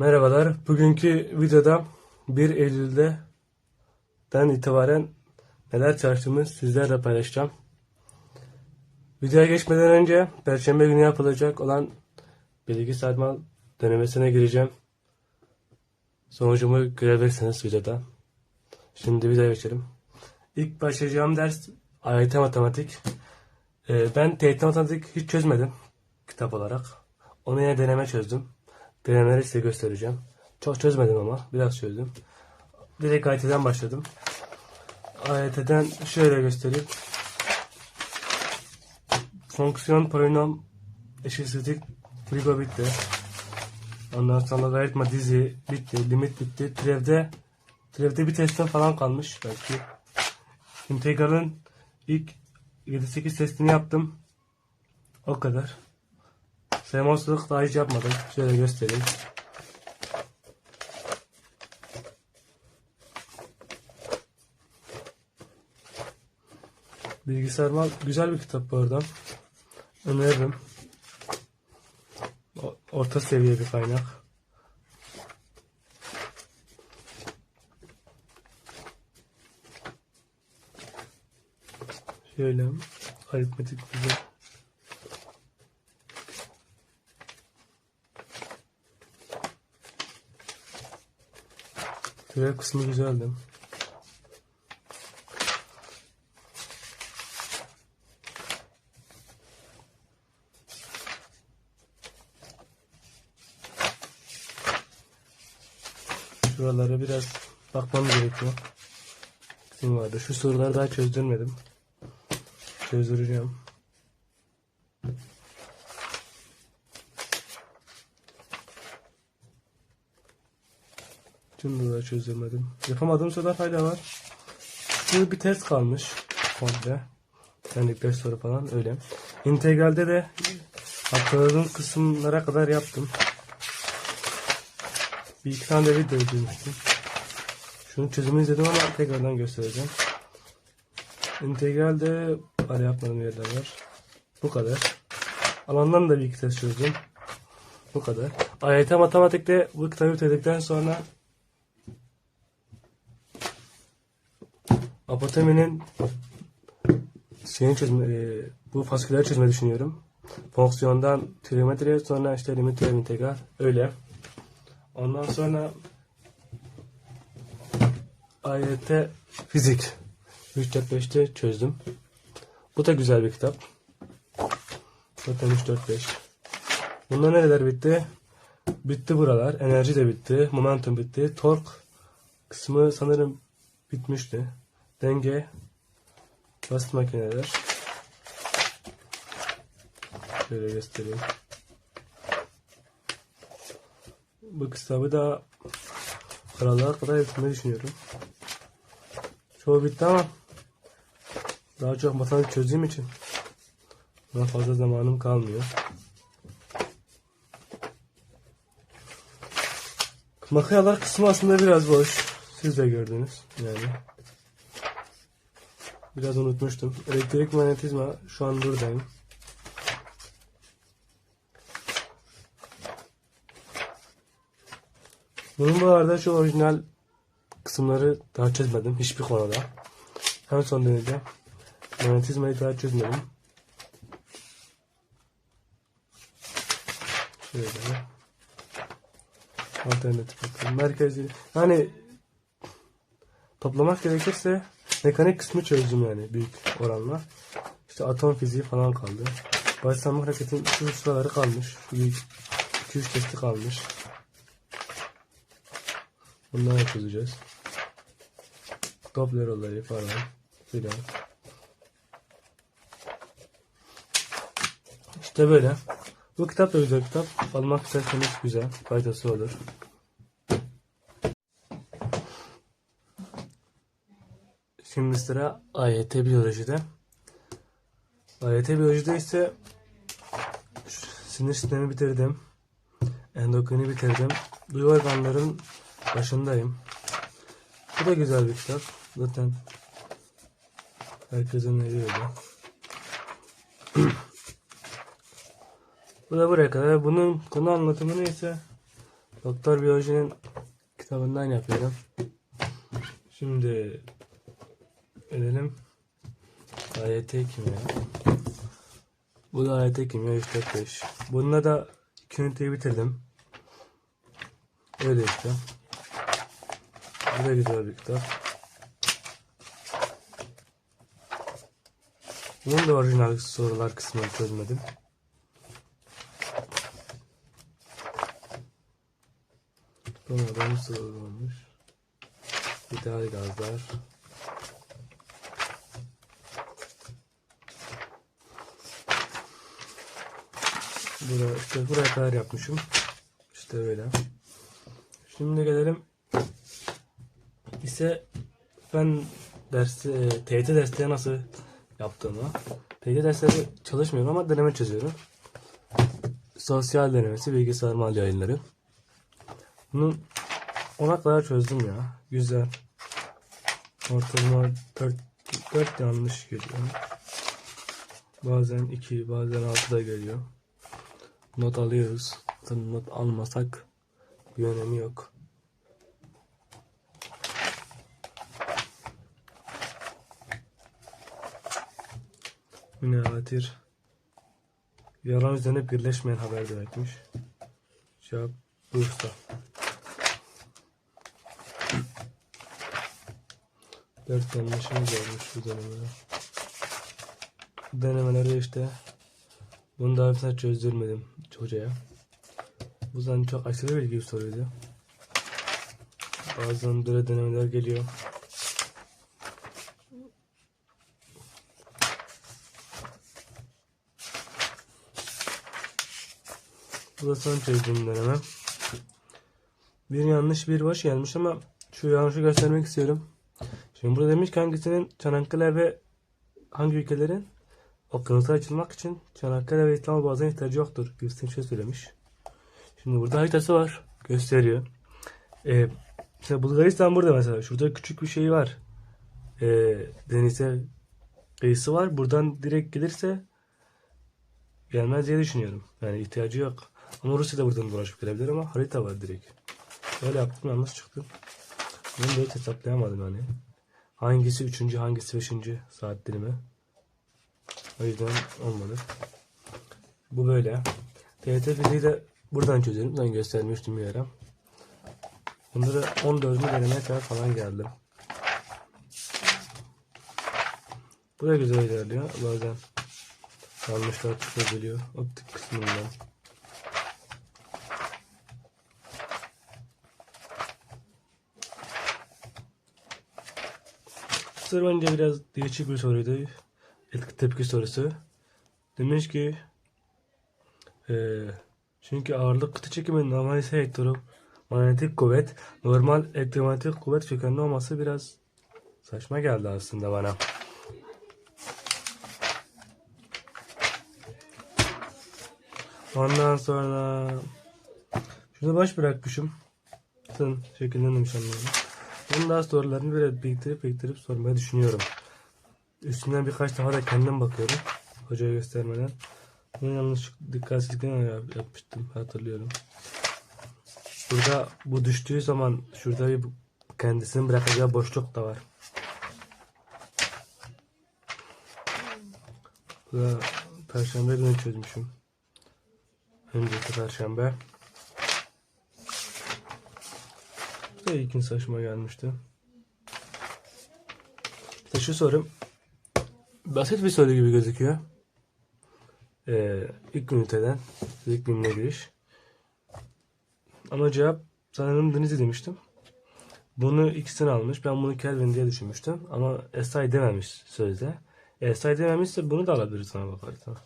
Merhabalar. Bugünkü videoda 1 Eylül'de den itibaren neler çalıştığımı sizlerle paylaşacağım. Videoya geçmeden önce Perşembe günü yapılacak olan bilgi sarmal denemesine gireceğim. Sonucumu görebilirsiniz videoda. Şimdi videoya geçelim. İlk başlayacağım ders AYT matematik. Ee, ben TYT matematik hiç çözmedim kitap olarak. Onu yine deneme çözdüm. Denemeleri size göstereceğim. Çok çözmedim ama biraz çözdüm. Direkt AYT'den başladım. AYT'den şöyle göstereyim. Fonksiyon, polinom, eşitsizlik, frigo bitti. Ondan sonra logaritma dizi bitti, limit bitti. Türevde, türevde bir testten falan kalmış belki. İntegralın ilk 7-8 testini yaptım. O kadar. Semosluk daha hiç yapmadım. Şöyle göstereyim. Bilgisayar mal güzel bir kitap bu arada. Öneririm. Orta seviye bir kaynak. Şöyle aritmetik güzel. Türev kısmı güzeldi. Şuralara biraz bakmam gerekiyor. Kim vardı? Şu soruları daha çözdürmedim. Çözdüreceğim. Tüm da çözemedim. Yapamadığım soruda fayda var. Şimdi bir test kalmış. Komple. Yani 5 soru falan öyle. İntegralde de hatırladığım kısımlara kadar yaptım. Bir iki tane de video izlemiştim. Şunun çözümünü izledim ama tekrardan göstereceğim. İntegralde var yapmadığım yerler var. Bu kadar. Alandan da bir iki test çözdüm. Bu kadar. AYT matematikte bu kitabı bitirdikten sonra Apoteminin şeyini çözme, e, bu fasikülleri çözmeyi düşünüyorum. Fonksiyondan trigonometriye sonra işte limit türev integral öyle. Ondan sonra AYT fizik 3 4 5'te çözdüm. Bu da güzel bir kitap. Zaten 3 4 5. Bunda nereler bitti? Bitti buralar. Enerji de bitti. Momentum bitti. Tork kısmı sanırım bitmişti. Denge, basit makineler. Şöyle göstereyim. Bu kitabı da aralığa kadar bitirmeyi düşünüyorum. Çoğu bitti ama daha çok matematik çözdüğüm için buna fazla zamanım kalmıyor. Makineler kısmı aslında biraz boş. Siz de gördünüz yani. Biraz unutmuştum. Elektrik manyetizma şu an buradayım. Bunun bu arada şu orijinal kısımları daha çözmedim hiçbir konuda. En son deneyeceğim. Manyetizmayı daha çözmedim. Şöyle. Alternatif bakalım. Merkezi. Yani toplamak gerekirse mekanik kısmı çözdüm yani büyük oranla. İşte atom fiziği falan kaldı. Başlanmak hareketin şu sıraları kalmış. Bir 2-3 testi kalmış. Bunları çözeceğiz. Doppler olayı falan filan. İşte böyle. Bu kitap da güzel kitap. Almak isterseniz güzel. Faydası olur. Şimdi sıra AYT biyolojide. AYT biyolojide ise sinir sistemi bitirdim. Endokrini bitirdim. Duyu organların başındayım. Bu da güzel bir kitap. Zaten herkesin evi öyle. Bu da buraya kadar. Bunun konu anlatımını ise Doktor Biyoloji'nin kitabından yapıyorum. Şimdi edelim. AYT kimya. Bu da AYT kimya 3 4 5. Bununla da 2 üniteyi bitirdim. Öyle işte. Bu da güzel bir kitap. Bunun da orijinal sorular kısmını çözmedim. Sonradan soru olmuş. İdeal gazlar. Buraya, işte buraya kadar yapmışım. İşte böyle. Şimdi gelelim ise ben dersi, e, TYT dersleri nasıl yaptığımı. TYT dersleri çalışmıyorum ama deneme çözüyorum. Sosyal denemesi, bilgisayar mal yayınları. Bunu ona kadar çözdüm ya. Güzel. Ortalama 4, 4 yanlış geliyor. Bazen 2, bazen 6 da geliyor. Not alıyoruz. Zaten not almasak bir önemi yok. Münevatir. Yalan üzerine birleşmeyen haber demekmiş. Cevap Bursa. Dört yanlışımız olmuş bu denemede. Bu denemeleri işte bunu daha hepsini çözdürmedim hocaya. Bu zaten çok aşırı bilgi soruydu. Bazen böyle denemeler geliyor. Bu da son çözdüğüm deneme. Bir yanlış bir boş gelmiş ama şu yanlışı göstermek istiyorum. Şimdi burada demiş ki hangisinin Çanakkale ve hangi ülkelerin okyanusa açılmak için Çanakkale ve İstanbul Boğazı'na ihtiyacı yoktur gibisinden bir şey söylemiş. Şimdi burada haritası var. Gösteriyor. Ee, işte Bulgaristan burada mesela. Şurada küçük bir şey var. Ee, denize kıyısı var. Buradan direkt gelirse gelmez diye düşünüyorum. Yani ihtiyacı yok. Ama Rusya da buradan dolaşıp gelebilir ama harita var direkt. Böyle yaptım yanlış çıktı. Ben de hiç hesaplayamadım yani. Hangisi üçüncü, hangisi beşinci saat dilimi. O yüzden olmadı. Bu böyle. TYT fiziği de buradan çözelim. Ben göstermiştim bir ara. Bunları 14. denemeye kadar falan geldim. Bu da güzel ilerliyor. Bazen yanlışlar çıkabiliyor. Optik kısmından. Soru bence biraz değişik bir soruydu. Etki tepki sorusu. Demiş ki eee, çünkü ağırlık kıtı çekimi normal ise elektromanyetik kuvvet normal elektromanyetik kuvvet kökenli olması biraz saçma geldi aslında bana. Ondan sonra şunu boş bırakmışım. Sın şekillenmemiş anlıyorum. Bunun daha sorularını böyle biriktirip biriktirip sormayı düşünüyorum. Üstünden birkaç defa da kendim bakıyorum. Hocaya göstermeden. Bunu yanlış dikkatsizlikten yap- yapmıştım hatırlıyorum. Burada bu düştüğü zaman şurada bir kendisini bırakacağı boşluk da var. Bu da perşembe günü çözmüşüm. Önceki perşembe. Bu da ilkin saçma gelmişti. İşte şu sorum basit bir soru gibi gözüküyor. Ee, ilk üniteden ilk bilimine giriş. Ama cevap sanırım Denizli demiştim. Bunu ikisini almış. Ben bunu Kelvin diye düşünmüştüm. Ama SI dememiş sözde. E, SI dememişse bunu da alabiliriz sana bakarsan.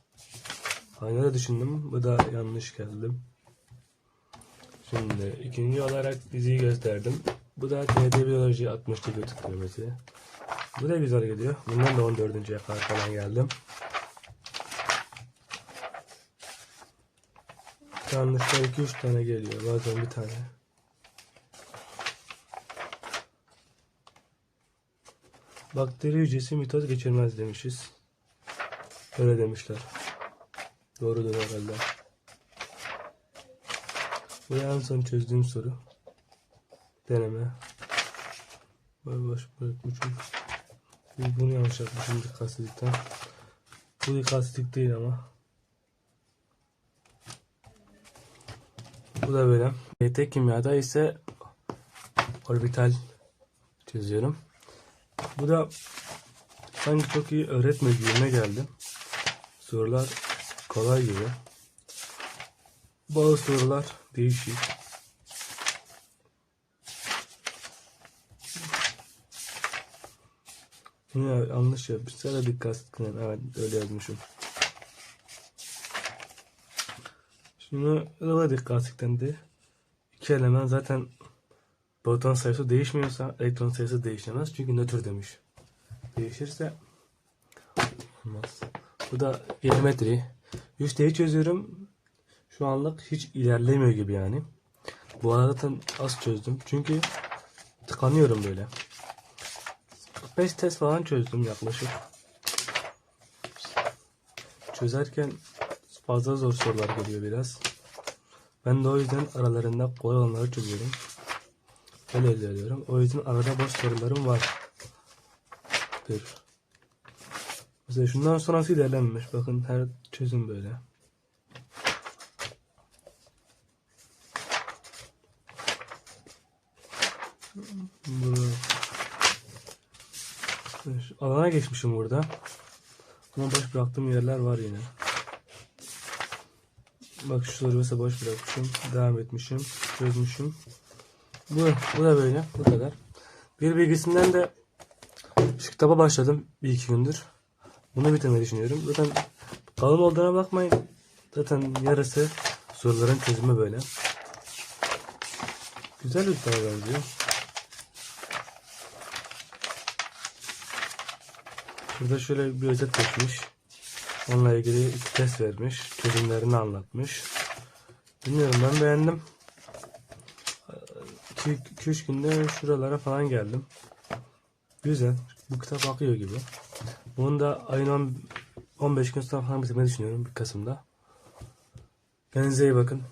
Aynı da düşündüm. Bu da yanlış geldim. Şimdi ikinci olarak diziyi gösterdim. Bu da TD Biyoloji 60 YouTube kilometre. Bu da güzel geliyor. Bundan da 14. kadar falan geldim. Yanlışlar 2-3 tane geliyor. Bazen bir tane. Bakteri hücresi mitoz geçirmez demişiz. Öyle demişler. Doğrudur herhalde. Bu en son çözdüğüm soru. Deneme. Boş bırakmışım. Bir Bunu yanlış yapmışım dikkatsizlikten. Bu dikkatsizlik değil ama. Bu da böyle. YT kimyada ise orbital çözüyorum. Bu da sanki çok iyi öğretme gibime geldi. Sorular kolay gibi. Bazı sorular değişik. Yine yanlış yapmışlar da dikkat edin. Evet öyle yazmışım. Şimdi da dikkat de iki element zaten proton sayısı değişmiyorsa elektron sayısı değişmez. Çünkü nötr demiş. Değişirse olmaz. Bu da geometri. 3D'yi çözüyorum. Şu anlık hiç ilerlemiyor gibi yani. Bu arada zaten az çözdüm. Çünkü tıkanıyorum böyle. 45 test falan çözdüm yaklaşık. Çözerken fazla zor sorular geliyor biraz. Ben de o yüzden aralarında kolay olanları çözüyorum. Öyle ilerliyorum. O yüzden arada boş sorularım var. Bir. Mesela şundan sonrası ilerlenmemiş. Bakın her çözüm böyle. Bunu Şu alana geçmişim burada. Ama boş bıraktığım yerler var yine. Bak şu soruyu mesela boş bırakmışım. Devam etmişim. Çözmüşüm. Bu, bu da böyle. Bu kadar. Bir bilgisinden de şu kitaba başladım bir iki gündür. Bunu bitirmeyi düşünüyorum. Zaten kalın olduğuna bakmayın. Zaten yarısı soruların çözümü böyle. Güzel bir kitaba benziyor. Burada şöyle bir özet geçmiş. Onunla ilgili test vermiş. Çözümlerini anlatmış. Bilmiyorum ben beğendim. 2-3 günde şuralara falan geldim. Güzel. Bu kitap akıyor gibi. Bunu da ayın 10 15 gün sonra falan bitirmeyi düşünüyorum bir Kasım'da. Kendinize iyi bakın.